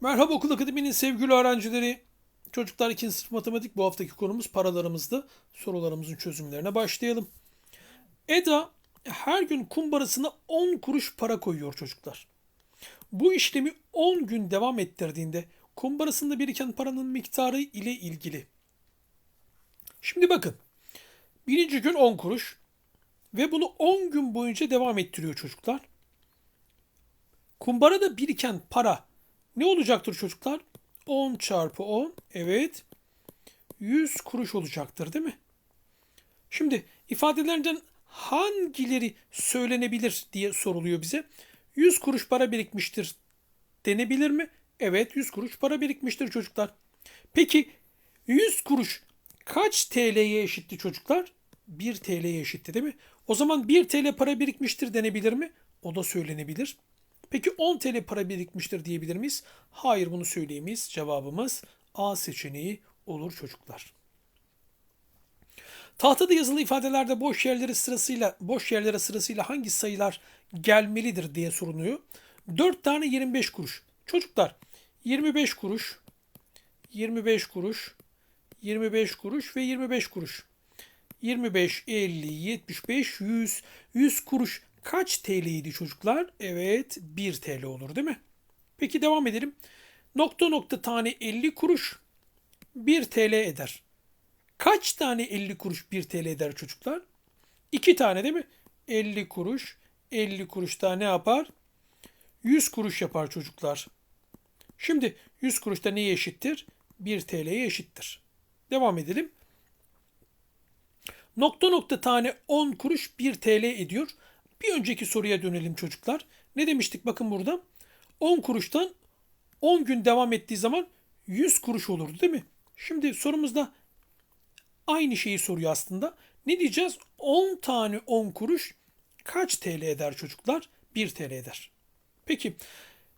Merhaba Okul Akademi'nin sevgili öğrencileri. Çocuklar 2. sınıf matematik bu haftaki konumuz paralarımızdı. Sorularımızın çözümlerine başlayalım. Eda her gün kumbarasına 10 kuruş para koyuyor çocuklar. Bu işlemi 10 gün devam ettirdiğinde kumbarasında biriken paranın miktarı ile ilgili. Şimdi bakın. Birinci gün 10 kuruş ve bunu 10 gün boyunca devam ettiriyor çocuklar. Kumbarada biriken para ne olacaktır çocuklar? 10 çarpı 10 evet 100 kuruş olacaktır değil mi? Şimdi ifadelerden hangileri söylenebilir diye soruluyor bize. 100 kuruş para birikmiştir denebilir mi? Evet 100 kuruş para birikmiştir çocuklar. Peki 100 kuruş kaç TL'ye eşitti çocuklar? 1 TL'ye eşitti değil mi? O zaman 1 TL para birikmiştir denebilir mi? O da söylenebilir. Peki 10 TL para birikmiştir diyebilir miyiz? Hayır bunu söyleyemeyiz. Cevabımız A seçeneği olur çocuklar. Tahtada yazılı ifadelerde boş yerlere sırasıyla boş yerlere sırasıyla hangi sayılar gelmelidir diye soruluyor. 4 tane 25 kuruş. Çocuklar 25 kuruş, 25 kuruş, 25 kuruş ve 25 kuruş. 25, 50, 75, 100. 100 kuruş kaç TL'ydi çocuklar? Evet 1 TL olur değil mi? Peki devam edelim. Nokta nokta tane 50 kuruş 1 TL eder. Kaç tane 50 kuruş 1 TL eder çocuklar? 2 tane değil mi? 50 kuruş 50 kuruş daha ne yapar? 100 kuruş yapar çocuklar. Şimdi 100 kuruş da neye eşittir? 1 TL'ye eşittir. Devam edelim. Nokta nokta tane 10 kuruş 1 TL ediyor. Bir önceki soruya dönelim çocuklar. Ne demiştik bakın burada? 10 kuruştan 10 gün devam ettiği zaman 100 kuruş olurdu değil mi? Şimdi sorumuzda aynı şeyi soruyor aslında. Ne diyeceğiz? 10 tane 10 kuruş kaç TL eder çocuklar? 1 TL eder. Peki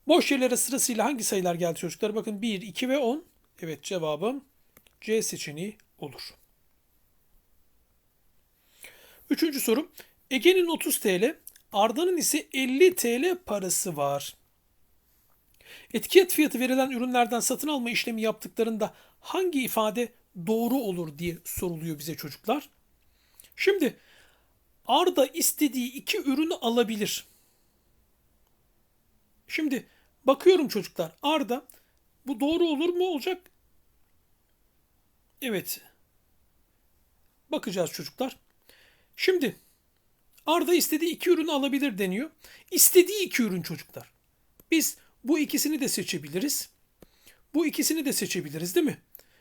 boş yerlere sırasıyla hangi sayılar geldi çocuklar? Bakın 1, 2 ve 10. Evet cevabım C seçeneği olur. Üçüncü soru. Ege'nin 30 TL, Arda'nın ise 50 TL parası var. Etiket fiyatı verilen ürünlerden satın alma işlemi yaptıklarında hangi ifade doğru olur diye soruluyor bize çocuklar. Şimdi Arda istediği iki ürünü alabilir. Şimdi bakıyorum çocuklar Arda bu doğru olur mu olacak? Evet. Bakacağız çocuklar. Şimdi Arda istediği iki ürünü alabilir deniyor. İstediği iki ürün çocuklar. Biz bu ikisini de seçebiliriz. Bu ikisini de seçebiliriz değil mi?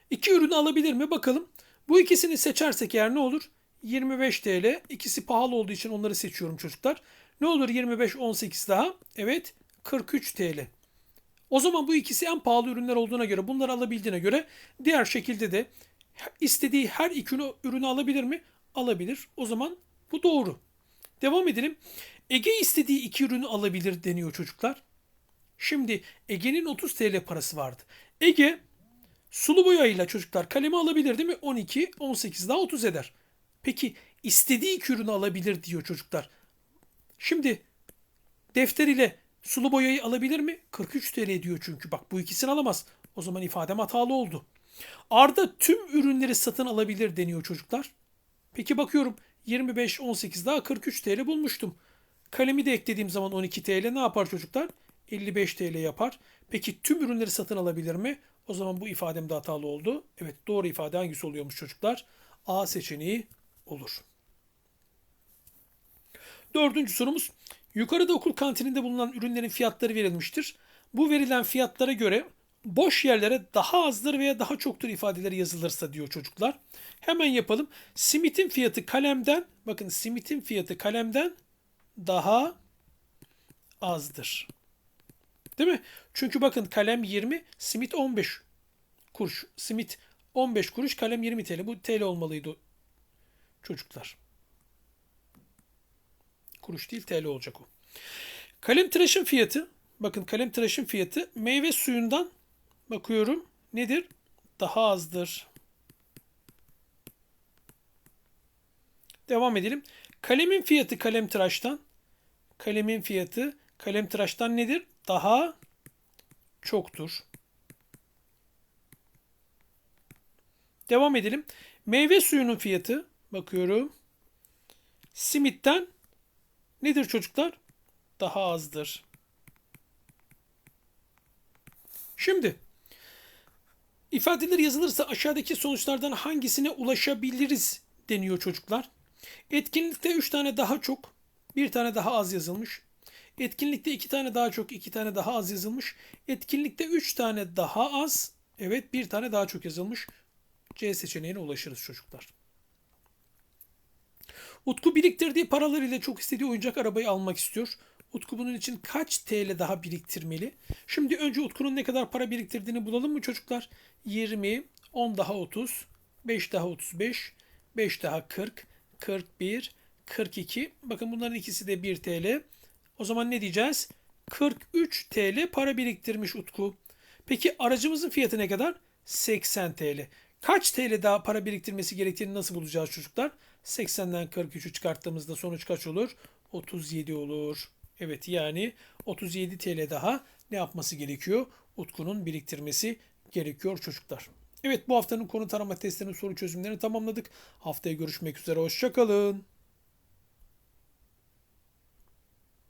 İki ürünü alabilir mi bakalım. Bu ikisini seçersek eğer ne olur? 25 TL. İkisi pahalı olduğu için onları seçiyorum çocuklar. Ne olur 25 18 daha? Evet 43 TL. O zaman bu ikisi en pahalı ürünler olduğuna göre bunları alabildiğine göre diğer şekilde de istediği her iki ürünü alabilir mi? Alabilir. O zaman bu doğru. Devam edelim. Ege istediği iki ürünü alabilir deniyor çocuklar. Şimdi Ege'nin 30 TL parası vardı. Ege sulu boyayla çocuklar kalemi alabilir değil mi? 12, 18 daha 30 eder. Peki istediği iki ürünü alabilir diyor çocuklar. Şimdi defter ile sulu boyayı alabilir mi? 43 TL diyor çünkü. Bak bu ikisini alamaz. O zaman ifadem hatalı oldu. Arda tüm ürünleri satın alabilir deniyor çocuklar. Peki bakıyorum 25, 18 daha 43 TL bulmuştum. Kalemi de eklediğim zaman 12 TL ne yapar çocuklar? 55 TL yapar. Peki tüm ürünleri satın alabilir mi? O zaman bu ifadem de hatalı oldu. Evet doğru ifade hangisi oluyormuş çocuklar? A seçeneği olur. Dördüncü sorumuz. Yukarıda okul kantininde bulunan ürünlerin fiyatları verilmiştir. Bu verilen fiyatlara göre boş yerlere daha azdır veya daha çoktur ifadeleri yazılırsa diyor çocuklar. Hemen yapalım. Simit'in fiyatı kalemden, bakın Simit'in fiyatı kalemden daha azdır. Değil mi? Çünkü bakın kalem 20, simit 15 kuruş. Simit 15 kuruş, kalem 20 TL. Bu TL olmalıydı çocuklar. Kuruş değil TL olacak o. Kalem tıraşın fiyatı, bakın kalem tıraşın fiyatı meyve suyundan bakıyorum nedir? Daha azdır. Devam edelim. Kalemin fiyatı kalem tıraştan. Kalemin fiyatı kalem tıraştan nedir? Daha çoktur. Devam edelim. Meyve suyunun fiyatı bakıyorum. Simitten nedir çocuklar? Daha azdır. Şimdi ifadeler yazılırsa aşağıdaki sonuçlardan hangisine ulaşabiliriz deniyor çocuklar. Etkinlikte 3 tane daha çok, bir tane daha az yazılmış. Etkinlikte 2 tane daha çok, 2 tane daha az yazılmış. Etkinlikte 3 tane daha az, evet bir tane daha çok yazılmış. C seçeneğine ulaşırız çocuklar. Utku biriktirdiği paralarıyla çok istediği oyuncak arabayı almak istiyor. Utku bunun için kaç TL daha biriktirmeli? Şimdi önce Utku'nun ne kadar para biriktirdiğini bulalım mı çocuklar? 20, 10 daha 30, 5 daha 35, 5 daha 40, 41, 42. Bakın bunların ikisi de 1 TL. O zaman ne diyeceğiz? 43 TL para biriktirmiş Utku. Peki aracımızın fiyatı ne kadar? 80 TL. Kaç TL daha para biriktirmesi gerektiğini nasıl bulacağız çocuklar? 80'den 43'ü çıkarttığımızda sonuç kaç olur? 37 olur. Evet yani 37 TL daha ne yapması gerekiyor? Utku'nun biriktirmesi gerekiyor çocuklar. Evet bu haftanın konu tarama testlerinin soru çözümlerini tamamladık. Haftaya görüşmek üzere. Hoşçakalın.